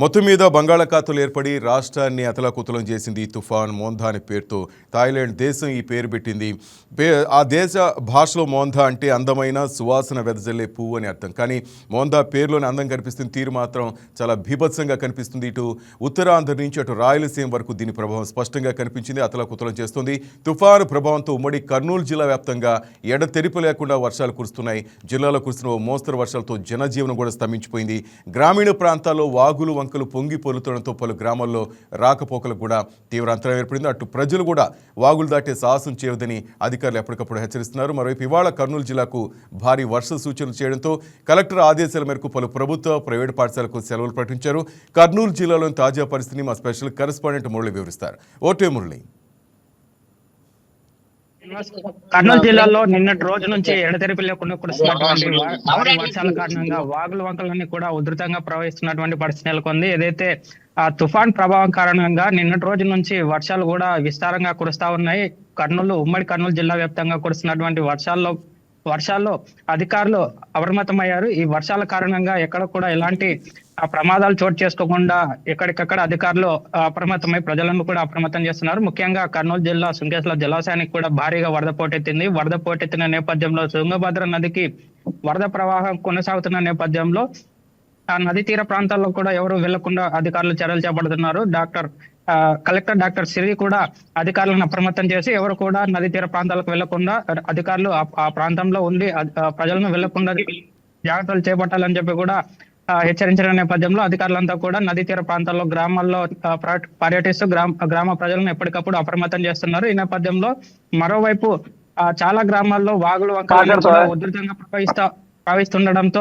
మొత్తం మీద బంగాళాఖాతులు ఏర్పడి రాష్ట్రాన్ని అతలాకుతలం చేసింది తుఫాన్. మోంధా అనే పేరుతో థాయిలాండ్ దేశం ఈ పేరు పెట్టింది. పే- ఆ దేశ భాషలో మోంధా అంటే అందమైన సువాసన వెదజల్లే పువ్వు అని అర్థం. కానీ మోంధా పేరులోని అందం కనిపిస్తుంది తీరు మాత్రం చాలా భీభత్సంగా కనిపిస్తుంది. ఇటు ఉత్తరాంధ్ర నుంచి అటు రాయలసీమ వరకు దీని ప్రభావం స్పష్టంగా కనిపించింది. అతలాకుతలం చేస్తుంది. తుఫాను ప్రభావంతో ఉమ్మడి కర్నూలు జిల్లా వ్యాప్తంగా ఎడతెరిపి లేకుండా వర్షాలు కురుస్తున్నాయి. జిల్లాలో కురుస్తున్న ఓ మోస్తరు వర్షాలతో జనజీవనం కూడా స్తంభించిపోయింది. గ్రామీణ ప్రాంతాల్లో వాగులు వంకలు పొంగి పొలుతుండటంతో పలు గ్రామాల్లో రాకపోకలకు కూడా తీవ్ర అంతరం ఏర్పడింది. అటు ప్రజలు కూడా వాగులు దాటే సాహసం చేయవద్దని అధికారులు ఎప్పటికప్పుడు హెచ్చరిస్తున్నారు. మరోవైపు ఇవాళ కర్నూలు జిల్లాకు భారీ వర్ష సూచనలు చేయడంతో కలెక్టర్ ఆదేశాల మేరకు పలు ప్రభుత్వ ప్రైవేటు పాఠశాలకు సెలవులు ప్రకటించారు. కర్నూలు జిల్లాలోని తాజా పరిస్థితిని మా స్పెషల్ కరెస్పాండెంట్ మురళి వివరిస్తారు. ఓటే మురళి. కర్నూలు జిల్లాలో నిన్నటి రోజు నుంచి ఎడతెరిపి లేకుండా కురుస్తున్నటువంటి భారీ వర్షాల కారణంగా వాగులు వంకలన్నీ కూడా ఉధృతంగా ప్రవహిస్తున్నటువంటి పరిస్థితి నెలకొంది. ఏదైతే ఆ తుఫాన్ ప్రభావం కారణంగా నిన్నటి రోజు నుంచి వర్షాలు కూడా విస్తారంగా కురుస్తా ఉన్నాయి. కర్నూలు ఉమ్మడి కర్నూలు జిల్లా వ్యాప్తంగా కురుస్తున్నటువంటి వర్షాల్లో వర్షాల్లో అధికారులు అప్రమత్తమయ్యారు. ఈ వర్షాల కారణంగా ఎక్కడ కూడా ఎలాంటి ఆ ప్రమాదాలు చోటు చేసుకోకుండా ఎక్కడికక్కడ అధికారులు అప్రమత్తమై ప్రజలను కూడా అప్రమత్తం చేస్తున్నారు. ముఖ్యంగా కర్నూలు జిల్లా సుంకేశ్ల జలాశయానికి కూడా భారీగా వరద పోటెత్తింది. వరద పోటెత్తిన నేపథ్యంలో తుంగభద్ర నదికి వరద ప్రవాహం కొనసాగుతున్న నేపథ్యంలో ఆ నది తీర ప్రాంతాల్లో కూడా ఎవరు వెళ్ళకుండా అధికారులు చర్యలు చేపడుతున్నారు. డాక్టర్ కలెక్టర్ డాక్టర్ సిరి కూడా అధికారులను అప్రమత్తం చేసి ఎవరు కూడా నది తీర ప్రాంతాలకు వెళ్ళకుండా అధికారులు ఆ- ప్రాంతంలో ఉండి ప్రజలను వెళ్ళకుండా జాగ్రత్తలు చేపట్టాలని చెప్పి కూడా హెచ్చరించిన నేపథ్యంలో అధికారులంతా కూడా నది తీర ప్రాంతాల్లో గ్రామాల్లో పర్యటిస్తూ గ్రామ గ్రామ ప్రజలను ఎప్పటికప్పుడు అప్రమత్తం చేస్తున్నారు. ఈ నేపథ్యంలో మరోవైపు చాలా గ్రామాల్లో వాగులు ఉధృతంగా ప్రవహిస్తా ప్రవహిస్తుండడంతో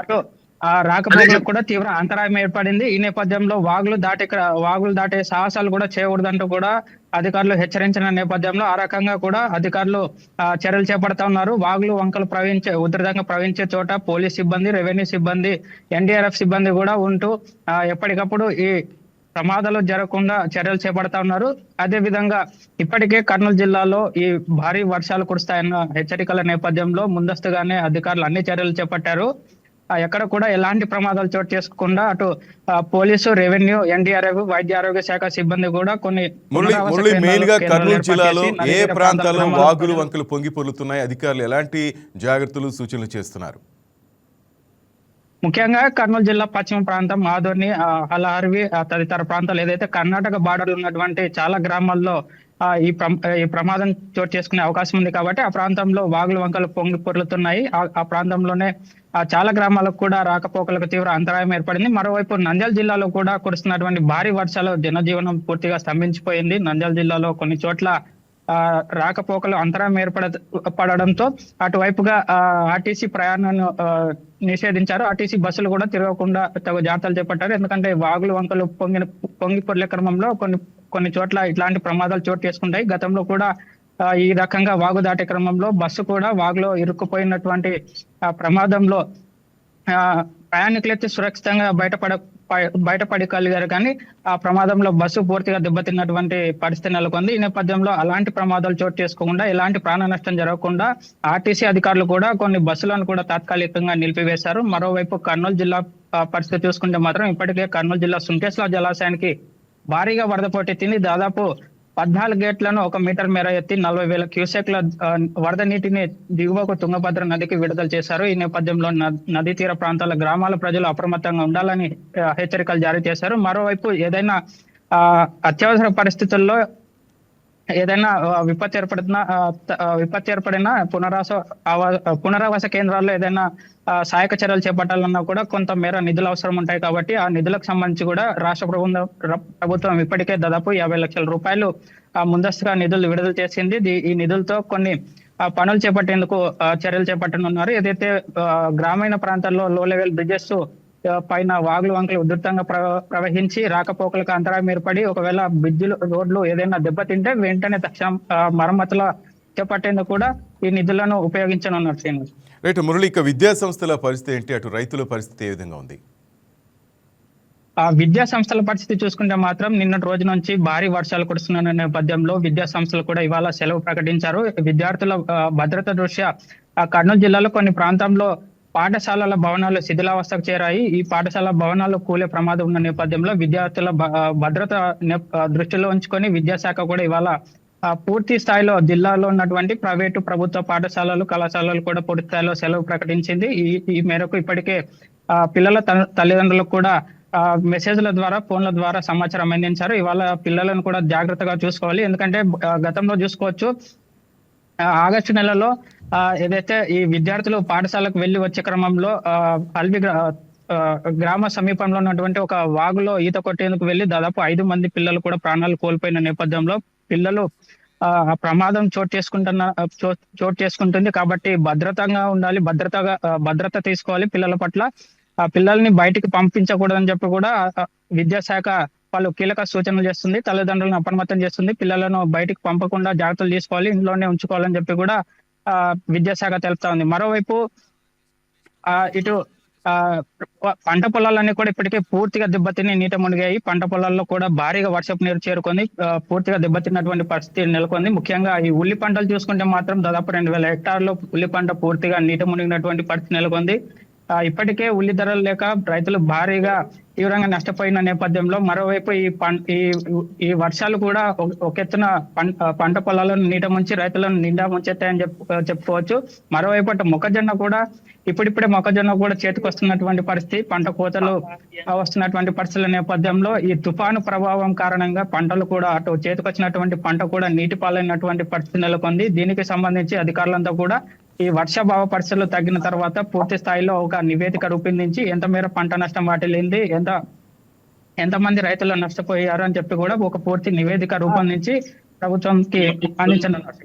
అటు ఆ రాకపోకలకు కూడా తీవ్ర అంతరాయం ఏర్పడింది. ఈ నేపథ్యంలో వాగులు దాటి వాగులు దాటే సాహసాలు కూడా చేయకూడదంటూ కూడా అధికారులు హెచ్చరించిన నేపథ్యంలో ఆ రకంగా కూడా అధికారులు ఆ, చర్యలు చేపడతా ఉన్నారు. వాగులు వంకలు ప్రవహించే ఉధృతంగా ప్రవహించే చోట పోలీస్ సిబ్బంది రెవెన్యూ సిబ్బంది ఎన్డీఆర్ఎఫ్ సిబ్బంది కూడా ఉంటూ ఆ, ఎప్పటికప్పుడు ఈ ప్రమాదాలు జరగకుండా చర్యలు చేపడతా ఉన్నారు. అదే విధంగా ఇప్పటికే కర్నూలు జిల్లాలో ఈ భారీ వర్షాలు కురుస్తాయన్న హెచ్చరికల నేపథ్యంలో ముందస్తుగానే అధికారులు అన్ని చర్యలు చేపట్టారు. ఎక్కడ కూడా ఎలాంటి ప్రమాదాలు చోటు చేసుకోకుండా అటు పోలీసు రెవెన్యూ ఎన్డీఆర్ఎఫ్ వైద్య ఆరోగ్య శాఖ సిబ్బంది కూడా కొన్ని మెయిన్గా కర్నూలు జిల్లాలో ఏ ప్రాంతాల్లో వాగులు వంకలు పొంగి పొర్లుతున్నాయి అధికారులు ఎలాంటి జాగ్రత్తలు సూచనలు చేస్తున్నారు? ముఖ్యంగా కర్నూలు జిల్లా పశ్చిమ ప్రాంతం ఆదోని ఆ, హలహర్వి తదితర ప్రాంతాలు ఏదైతే కర్ణాటక బార్డర్ ఉన్నటువంటి చాలా గ్రామాల్లో ఈ ఈ ప్రమాదం చోటు చేసుకునే అవకాశం ఉంది కాబట్టి ఆ ప్రాంతంలో వాగులు వంకలు పొంగి పొర్లుతున్నాయి. ఆ- ప్రాంతంలోనే చాలా గ్రామాలకు కూడా రాకపోకలకు తీవ్ర అంతరాయం ఏర్పడింది. మరోవైపు నంద్యాల జిల్లాలో కూడా కురుస్తున్నటువంటి భారీ వర్షాలు జనజీవనం పూర్తిగా స్తంభించిపోయింది. నంద్యాల జిల్లాలో కొన్ని చోట్ల ఆ, రాకపోకలు అంతరాయం ఏర్పడ పడడంతో అటువైపుగా ఆర్టీసీ ప్రయాణాన్ని ఆ, నిషేధించారు. ఆర్టీసీ బస్సులు కూడా తిరగకుండా తగు జాగ్రత్తలు చేపట్టారు. ఎందుకంటే వాగులు వంకలు పొంగిన పొంగి పొర్లే క్రమంలో కొన్ని కొన్ని చోట్ల ఇట్లాంటి ప్రమాదాలు చోటు చేసుకుంటాయి. గతంలో కూడా ఈ రకంగా వాగు దాటే క్రమంలో బస్సు కూడా వాగులో ఇరుక్కుపోయినటువంటి ఆ, ప్రమాదంలో ఆ, ప్రయాణికులైతే సురక్షితంగా బయటపడ బయటపడగలిగారు కానీ ఆ ప్రమాదంలో బస్సు పూర్తిగా దెబ్బతిన్నటువంటి పరిస్థితి నెలకొంది. ఈ నేపథ్యంలో అలాంటి ప్రమాదాలు చోటు చేసుకోకుండా ఎలాంటి ప్రాణ నష్టం జరగకుండా ఆర్టీసీ అధికారులు కూడా కొన్ని బస్సులను కూడా తాత్కాలికంగా నిలిపివేశారు. మరోవైపు కర్నూలు జిల్లా పరిస్థితి చూసుకుంటే మాత్రం ఇప్పటికే కర్నూలు జిల్లా సుంకేశ్వర జలాశయానికి భారీగా వరద పోటెత్తింది. దాదాపు పద్నాలుగు గేట్లను ఒక మీటర్ మేర ఎత్తి నలభై వేల క్యూసెక్ల వరద నీటిని దిగువకు తుంగభద్ర నదికి విడుదల చేశారు. ఈ నేపథ్యంలో న- నదీ తీర ప్రాంతాల గ్రామాల ప్రజలు అప్రమత్తంగా ఉండాలని హెచ్చరికలు జారీ చేశారు. మరోవైపు ఏదైనా ఆ, అత్యవసర పరిస్థితుల్లో ఏదైనా విపత్తు ఏర్పడిన విపత్తు ఏర్పడిన పునరావాస పునరావాస కేంద్రాల్లో ఏదైనా సహాయక చర్యలు చేపట్టాలన్నా కూడా కొంత మేర నిధులు అవసరం ఉంటాయి కాబట్టి ఆ నిధులకు సంబంధించి కూడా రాష్ట్ర ప్రభుత్వం ప్రభుత్వం ఇప్పటికే దాదాపు యాభై లక్షల రూపాయలు ముందస్తుగా నిధులు విడుదల చేసింది. ఈ నిధులతో కొన్ని పనులు చేపట్టేందుకు చర్యలు చేపట్టనున్నారు. ఏదైతే గ్రామీణ ప్రాంతాల్లో లో లెవెల్ బ్రిడ్జెస్ పైన వాగులు వంకలు ఉధృతంగా ప్ర- ప్రవహించి రాకపోకలకు అంతరాయం ఏర్పడి ఒకవేళ బ్రిడ్జిలు రోడ్లు ఏదైనా దెబ్బతింటే వెంటనే తక్షణం మరమ్మతుల చేపట్టేందుకు కూడా ఈ నిధులను ఉపయోగించనున్నారు శ్రీనివాస్. రైట్ మురళి ఇక విద్యా సంస్థల పరిస్థితి ఏంటి? అటు రైతుల పరిస్థితి ఏ విధంగా ఉంది? ఆ విద్యా సంస్థల పరిస్థితి చూసుకుంటే మాత్రం నిన్నటి రోజు నుంచి భారీ వర్షాలు కురుస్తున్న నేపథ్యంలో విద్యా సంస్థలు కూడా ఇవాళ సెలవు ప్రకటించారు. విద్యార్థుల భద్రత దృష్ట్యా ఆ, కర్నూలు జిల్లాలో కొన్ని ప్రాంతాల్లో పాఠశాలల భవనాలు శిథిలావస్థకు చేరాయి. ఈ పాఠశాల భవనాలు కూలే ప్రమాదం ఉన్న నేపథ్యంలో విద్యార్థుల భ- భద్రత దృష్టిలో ఉంచుకొని విద్యాశాఖ కూడా ఇవాళ పూర్తి స్థాయిలో జిల్లాలో ఉన్నటువంటి ప్రైవేటు ప్రభుత్వ పాఠశాలలు కళాశాలలు కూడా పూర్తి స్థాయిలో సెలవు ప్రకటించింది. ఈ ఈ మేరకు ఇప్పటికే ఆ, పిల్లల తల్లిదండ్రులకు కూడా ఆ, మెసేజ్ల ద్వారా ఫోన్ల ద్వారా సమాచారం అందించారు. ఇవాళ పిల్లలను కూడా జాగ్రత్తగా చూసుకోవాలి. ఎందుకంటే గతంలో చూసుకోవచ్చు ఆగస్టు నెలలో ఆ, ఏదైతే ఈ విద్యార్థులు పాఠశాలకు వెళ్ళి వచ్చే క్రమంలో ఆ, అల్వి గ్రా- గ్రామ సమీపంలో ఉన్నటువంటి ఒక వాగులో ఈత కొట్టేందుకు వెళ్ళి దాదాపు ఐదు మంది పిల్లలు కూడా ప్రాణాలు కోల్పోయిన నేపథ్యంలో పిల్లలు ఆ ప్రమాదం చోటు చేసుకుంటున్న చోటు చేసుకుంటుంది. కాబట్టి భద్రతంగా ఉండాలి భద్రతగా భద్రత తీసుకోవాలి పిల్లల పట్ల. ఆ పిల్లల్ని బయటికి పంపించకూడదని చెప్పి కూడా విద్యాశాఖ వాళ్ళు కీలక సూచనలు చేస్తుంది తల్లిదండ్రులను అప్రమత్తం చేస్తుంది పిల్లలను బయటికి పంపకుండా జాగ్రత్తలు తీసుకోవాలి ఇంట్లోనే ఉంచుకోవాలని చెప్పి కూడా ఆ విద్యాశాఖ తెలుపుతా ఉంది. మరోవైపు ఆ ఇటు ఆ పంట పొలాలన్నీ కూడా ఇప్పటికే పూర్తిగా దెబ్బతిని నీట మునిగాయి. పంట పొలాల్లో కూడా భారీగా వర్షపు నీరు చేరుకొని పూర్తిగా దెబ్బతిన్నటువంటి పరిస్థితి నెలకొంది. ముఖ్యంగా ఈ ఉల్లి పంటలు చూసుకుంటే మాత్రం దాదాపు రెండు వేల హెక్టార్లు ఉల్లి పంట పూర్తిగా నీట మునిగినటువంటి పరిస్థితి నెలకొంది. ఇప్పటికే ఉల్లి ధరలు లేక రైతులు భారీగా తీవ్రంగా నష్టపోయిన నేపథ్యంలో మరోవైపు ఈ పంట ఈ ఈ వర్షాలు కూడా ఒక- ఎత్తున పంట పొలాలను నీట ముంచి రైతులను నిండా ముంచెత్తాయని చెప్పు చెప్పుకోవచ్చు. మరోవైపు అటు మొక్కజొన్న కూడా ఇప్పుడిప్పుడే మొక్కజొన్న కూడా చేతికి వస్తున్నటువంటి పరిస్థితి. పంట కోతలు వస్తున్నటువంటి పరిస్థితుల నేపథ్యంలో ఈ తుఫాను ప్రభావం కారణంగా పంటలు కూడా అటు చేతికొచ్చినటువంటి పంట కూడా నీటి పాలైనటువంటి పరిస్థితి నెలకొంది. దీనికి సంబంధించి అధికారులంతా కూడా ఈ వర్షాభావ పరిస్థితులు తగ్గిన తర్వాత పూర్తి స్థాయిలో ఒక నివేదిక రూపొందించి ఎంత మేర పంట నష్టం వాటిల్లింది ఎంత ఎంతమంది రైతులు నష్టపోయారు అని చెప్పి కూడా ఒక పూర్తి నివేదిక రూపొందించి ప్రభుత్వంకి అందించనున్నారు.